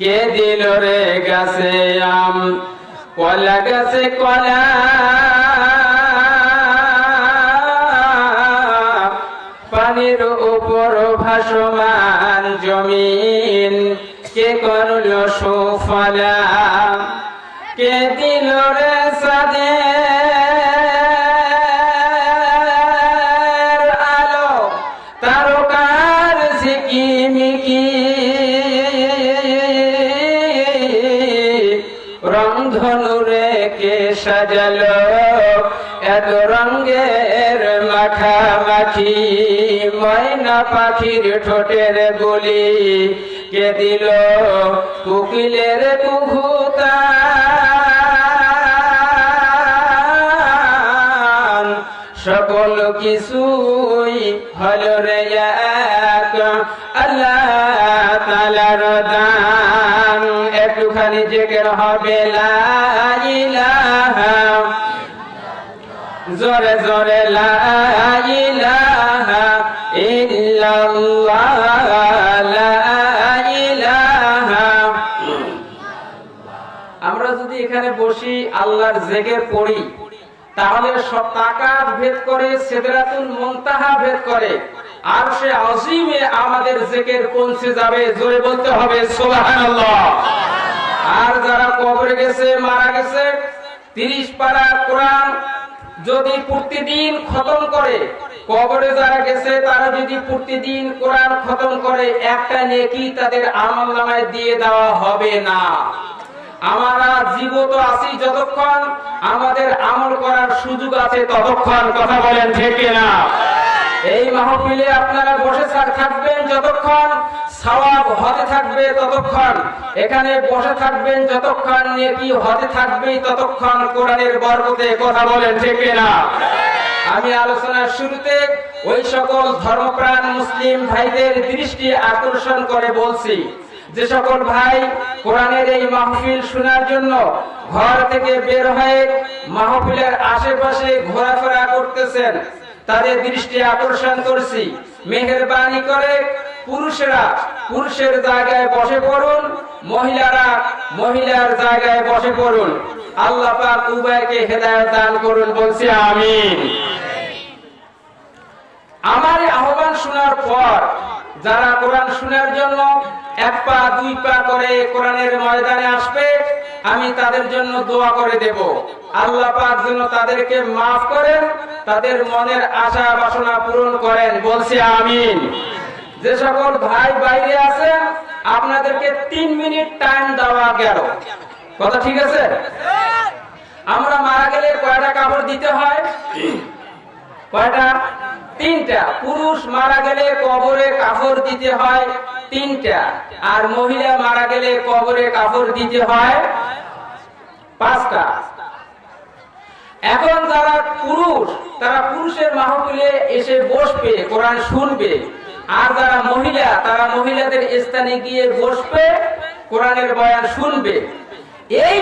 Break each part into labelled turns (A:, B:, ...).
A: কে দিল রে গাছে আম? কলা গাছে কলা। পানির উপর ভাসমান জমিন। কে করল সুফলা? কে দিল রে রংধনুরে কে সাজালো। এত রঙের মাখামাখি ময়না পাখির ঠোঁটের বলি কে দিল কুকিলের কুহুতা। সকল কিছুই হল রে আল্লাহ একটুখানি জেকের হবে লা ইলাহা জোরে জোরে লা ইলাহা ইল্লাল্লাহ, লা ইলাহা। আমরা যদি এখানে বসি আল্লাহর জেকের পড়ি, তাহলে সব তাকাত ভেদ করে, সেদরাতুল মুনতাহা ভেদ করে, আর সে আজিমে আমাদের জেকের পৌঁছে যাবে। জোরে বলতে হবে আর যারা কবরে গেছে, মারা গেছে, তিরিশ পারা কোরআন যদি প্রতিদিন খতম করে, কবরে যারা গেছে, তারা যদি প্রতিদিন কোরআন খতম করে, একটা নেকি তাদের আমল নামায় দিয়ে দেওয়া হবে না। আমরা জীবত আছি যতক্ষণ আমাদের আমল করার সুযোগ আছে ততক্ষণ, কথা বলেন ঠিক না এই মাহফিলে আপনারা বসে থাকবেন যতক্ষণ সওয়াব হতে থাকবে ততক্ষণ। এখানে বসে থাকবেন যতক্ষণ, নেকি হতে থাকবে ততক্ষণ কোরআনের বরকতে কথা বলেন ঠিক না আমি আলোচনার শুরুতে ওই সকল ধর্মপ্রাণ মুসলিম ভাইদের দৃষ্টি আকর্ষণ করে বলছি। যে সকল ভাই কোরআনের এই মাহফিল শোনার জন্য ঘর থেকে বের হয়ে মাহফিলের আশেপাশে ঘোরাফেরা করতেছেন। তাদের দৃষ্টি আকর্ষণ করছি। মেহরবানি করে পুরুষেরা পুরুষের জায়গায় বসে পড়ুন, মহিলারা মহিলার জায়গায় বসে পড়ুন। আল্লাহ পাক উভয়কে হেদায়েত দান করুন, বলছি আমিন। আমার আহ্বান শোনার পর যারা কোরআন শোনার জন্য এক পা, দুই পা করে কোরআনের ময়দানে আসবে, আমি তাদের জন্য দোয়া করে দেব। আল্লাহ পাক যেন তাদেরকে মাফ করেন, তাদের মনের আশা বাসনা পূরণ করেন। বলছি আমিন। যে সকল ভাই বাইরে আছেন আপনাদেরকে তিন মিনিট টাইম দেওয়া গেল। কথা ঠিক আছে? আমরা মারা গেলে কয়টা কাপড় দিতে হয়? কয়টা? তিনটা। পুরুষ মারা গেলে কবরে কাপড় দিতে হয় তিনটা। আর মহিলা মারা গেলে কবরে কাপড় দিতে হয় পাঁচটা। এখন যারা পুরুষ, তারা পুরুষের মাহফিলে এসে বসবে, কোরআন শুনবে। আর যারা মহিলা, তারা মহিলাদের স্থানে গিয়ে বসবে, কোরআনের বয়ান শুনবে। এই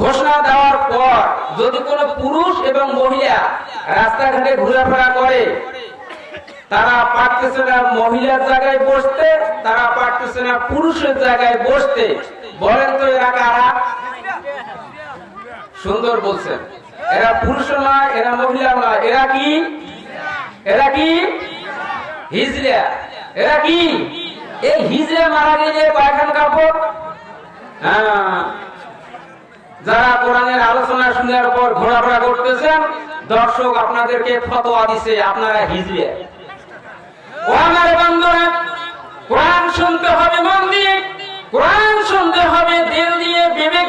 A: ঘোষণা দেওয়ার পর যদি কোনো পুরুষ এবং মহিলা রাস্তাঘাটে ঘোরাফেরা করে, তারা পারতেছে না মহিলার জায়গায় বসতে, তারা পারতেছে না পুরুষের জায়গায় বসতে, বলেন সুন্দর বলছেন এরা পুরুষ নয়, এরা মহিলা নয়। এরা কি? এরা কি? হিজড়া। এরা কি? এই হিজড়া মারা গেলে কয়েকখান কাপড়? হ্যাঁ। যারা কোরআনের আলোচনা শোনার পর ঘোরাফেরা করতেছেন, দর্শক আপনাদেরকে ফতোয়া দিছে, আপনারা হিজড়ে। ও আমার বন্ধুরা কোরআন শুনতে হবে, মন দিয়ে। কোরআন শুনতে হবে, দিল দিয়ে বিবেক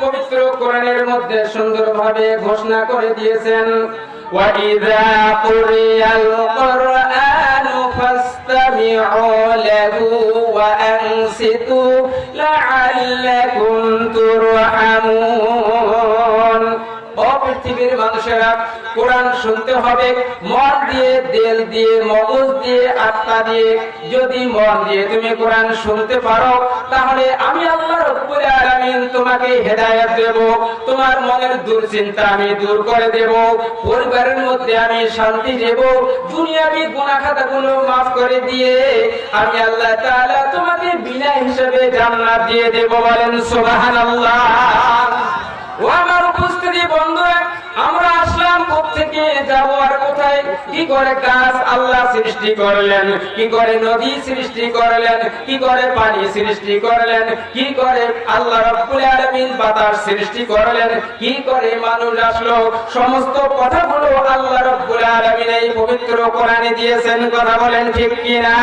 A: পবিত্র কোরআনের মধ্যে সুন্দরভাবে ঘোষণা করে দিয়েছেন وَإِذَا قُرِئَ الْقُرْآنُ فَاسْتَمِعُوا لَهُ وَأَنصِتُوا لَعَلَّكُمْ تُرْحَمُونَ ও পৃথিবীর মানুষেরা কোরআন শুনতে হবে মন দিয়ে দেল দিয়ে মগজ দিয়ে আত্মা দিয়ে যদি মন দিয়ে তুমি কোরআন শুনতে পারো তাহলে আমি আল্লাহ রব্বুল আলামিন তোমাকে দেব, তোমার মনের দুশ্চিন্তা আমি দূর করে দেব, পরিবারের মধ্যে আমি শান্তি দেব দুনিয়াবি মাফ করে দিয়ে আমি আল্লাহ তাআলা তোমাকে বিনা হিসাবে জান্নাত দিয়ে দেব। বলেন, সুবহানাল্লাহ। ও আমার উপস্থিতি, বন্ধুরা, আমরা থেকে যাব আর কোথায়? কি করে গাছ আল্লাহ সৃষ্টি করলেন? কি করে নদী সৃষ্টি করলেন? কি করে পানি সৃষ্টি করলেন? কি করে আল্লাহ বাতাস সৃষ্টি করলেন? কি করে মানুষ আসলো? সমস্ত কথাগুলো আল্লাহ রব্বুল আলামিন এই পবিত্র কোরআনে দিয়েছেন। কথা বলেন ঠিক কিনা?